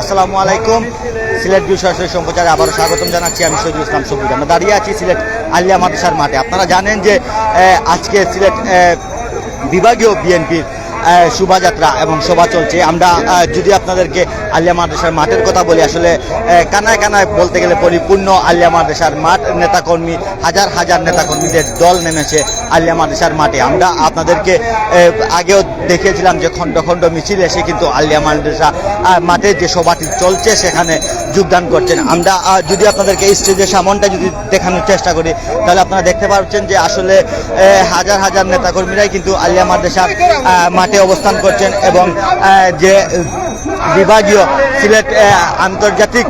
আসসালামু আলাইকুম। সিলেট বিষয় সম্প্রচারে আবারও স্বাগতম জানাচ্ছি আমি শহীদুল ইসলাম সবুজ। আমরা দাঁড়িয়ে আছি সিলেট আলিয়া মাদ্রাসার মাঠে। আপনারা জানেন যে আজকে সিলেট বিভাগীয় বিএনপির শোভাযাত্রা এবং সভা চলছে। আমরা যদি আপনাদেরকে আলিয়া মাদ্রাসার মাঠের কথা বলি আসলে কানায় কানায় বলতে গেলে পরিপূর্ণ আলিয়া মাদ্রাসার মাঠ। নেতাকর্মী হাজার হাজার নেতাকর্মীদের দল নেমেছে আলিয়া মাদ্রাসার মাঠে। আমরা আপনাদেরকে আগেও দেখিয়েছিলাম যে খণ্ড খণ্ড মিছিল এসে কিন্তু আলিয়া মাদ্রাসা মাঠে যে সভাটি চলছে সেখানে যোগদান করছেন। আমরা যদি আপনাদেরকে স্টেজের সামনটা যদি দেখানোর চেষ্টা করি তাহলে আপনারা দেখতে পাচ্ছেন যে আসলে হাজার হাজার নেতাকর্মীরাই কিন্তু আলিয়া মাদ্রাসার আহ, মাঠে অবস্থান করছেন এবং যে বিভাগীয় সিলেট আন্তর্জাতিক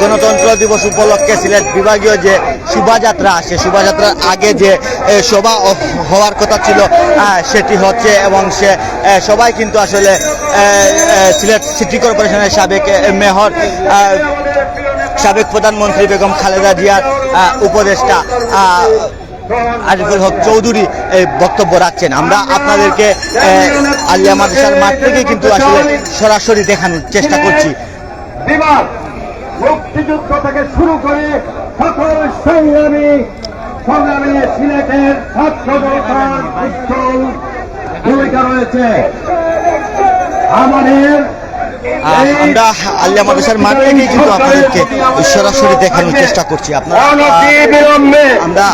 গণতন্ত্র দিবস উপলক্ষে সিলেট বিভাগীয় যে শোভাযাত্রা, সে শোভাযাত্রার আগে যে সভা হওয়ার কথা ছিল সেটি হচ্ছে এবং সে সবাই কিন্তু আসলে সিলেট সিটি কর্পোরেশনের সাবেক মেহর সাবেক প্রধানমন্ত্রী বেগম খালেদা জিয়ার উপদেষ্টা আরিফুল হক চৌধুরী এই বক্তব্য রাখছেন। আমরা আপনাদেরকে আলিয়া মাদ্রাসার মাঠ থেকে কিন্তু আসলে সরাসরি দেখানোর চেষ্টা করছি। মুক্তিযুদ্ধ থেকে শুরু করে সকল সংগ্রামী সংগ্রামী সিলেটের ছাত্র জনতার উজ্জ্বল ভূমিকা রয়েছে। আমাদের আমরা আলিয়া মাদ্রাসার মাঠ থেকেই কিন্তু আপনাদেরকে সরাসরি দেখানোর চেষ্টা করছি। আপনারা আমরা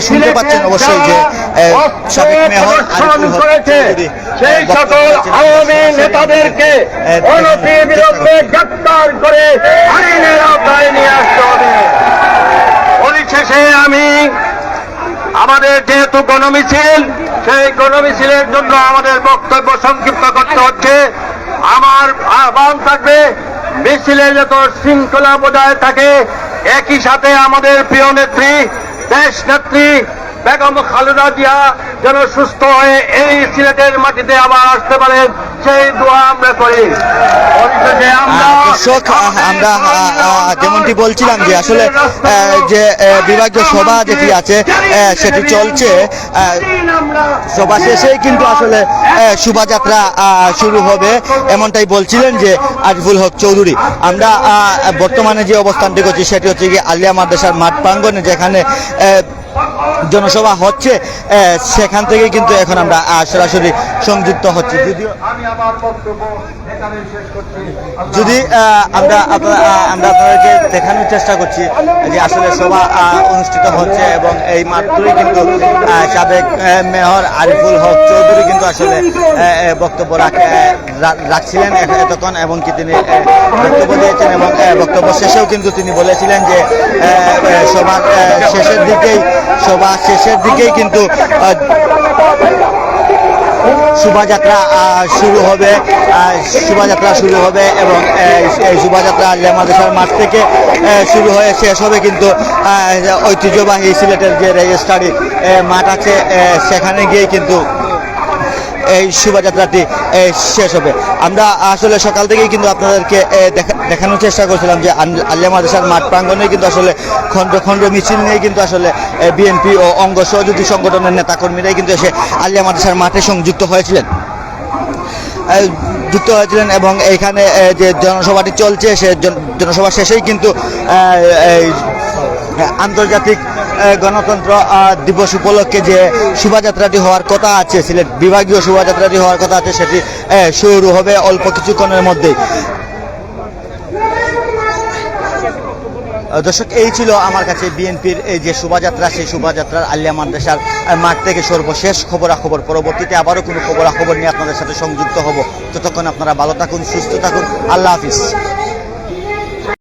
আপনারা শুনতে পাচ্ছেন অবশ্যই যে সাবেক মেয়র আরিফুল সেই সকল আওয়ামী নেতাদেরকে আহ, অনতিবিলম্বে গ্রেপ্তার করে আইনের আওতায় নিয়ে আসতে হবে। পরিশেষে আমি আমাদের যেহেতু গণমিছিল সেই গণমিছিলের জন্য আমাদের বক্তব্য সংক্ষিপ্ত করতে হচ্ছে। আমার আহ্বান থাকবে মিছিলে যত শৃঙ্খলা বজায় থাকে একই সাথে আমাদের প্রিয় নেত্রী দেশ নেত্রী বেগম খালেদা জিয়া যেন সুস্থ হয়ে এই সিলেটের মাটিতে আবার আসতে পারেন, সেই দোয়া আমরা করি। আমরা দর্শক আমরা যেমনটি বলছিলাম যে আসলে যে বিভাগীয় সভা যেটি আছে সেটি চলছে সভা শেষেই কিন্তু আসলে শোভাযাত্রা শুরু হবে। এমনটাই বলছিলেন যে আরিফুল হক চৌধুরী। আমরা বর্তমানে যে অবস্থানটি করছি, সেটি হচ্ছে কি আলিয়া মাদ্রাসার মাঠ প্রাঙ্গনে যেখানে জনসভা হচ্ছে সেখান থেকে কিন্তু এখন আমরা সরাসরি সংযুক্ত হচ্ছি। যদিও যদি আমরা আমরা আপনাদেরকে দেখানোর চেষ্টা করছি যে আসলে সভা অনুষ্ঠিত হচ্ছে এবং এই মাত্রই কিন্তু সাবেক মেয়র আরিফুল হক চৌধুরী কিন্তু আসলে বক্তব্য রাখ- রাখছিলেন এতক্ষণ এবং কি তিনি বক্তব্য দিয়েছেন এবং বক্তব্য শেষেও কিন্তু তিনি বলেছিলেন যে সভার শেষের দিকেই সভা শেষের দিকেই কিন্তু শোভাযাত্রা শুরু হবে শোভাযাত্রা শুরু হবে এবং এই শোভাযাত্রা লেমাদেশার মাঠ থেকে শুরু হয়ে শেষ হবে কিন্তু ঐতিহ্যবাহী সিলেটের যে রেজিস্ট্রারি মাঠ আছে সেখানে গিয়ে কিন্তু এই শোভাযাত্রাটি শেষ হবে। আমরা আসলে সকাল থেকেই কিন্তু আপনাদেরকে দেখানোর চেষ্টা করছিলাম যে আলিয়া মাদ্রাসার মাঠ প্রাঙ্গণে কিন্তু আসলে খণ্ড খণ্ড মিছিল নিয়ে কিন্তু আসলে বিএনপি ও অঙ্গ সহযোগী সংগঠনের নেতাকর্মীরাই কিন্তু এসে আলিয়া মাদ্রাসার মাঠে সংযুক্ত হয়েছিলেন। যুক্ত হয়েছিলেন এবং এইখানে যে জনসভাটি চলছে, সে জনসভা শেষেই কিন্তু আন্তর্জাতিক গণতন্ত্র দিবস উপলক্ষে যে শোভাযাত্রাটি হওয়ার কথা আছে, সিলেট বিভাগীয় শোভাযাত্রাটি হওয়ার কথা আছে, সেটি শুরু হবে অল্প কিছুক্ষণের মধ্যেই। দর্শক, এই ছিল আমার কাছে বিএনপির এই যে শোভাযাত্রা, সেই শোভাযাত্রার আলিয়া মাদ্রাসার মাঠ থেকে সর্বশেষ খবরাখবর। পরবর্তীতে আবারও কোনো খবরাখবর নিয়ে আপনাদের সাথে সংযুক্ত হব। ততক্ষণ আপনারা ভালো থাকুন, সুস্থ থাকুন। আল্লাহ হাফিজ।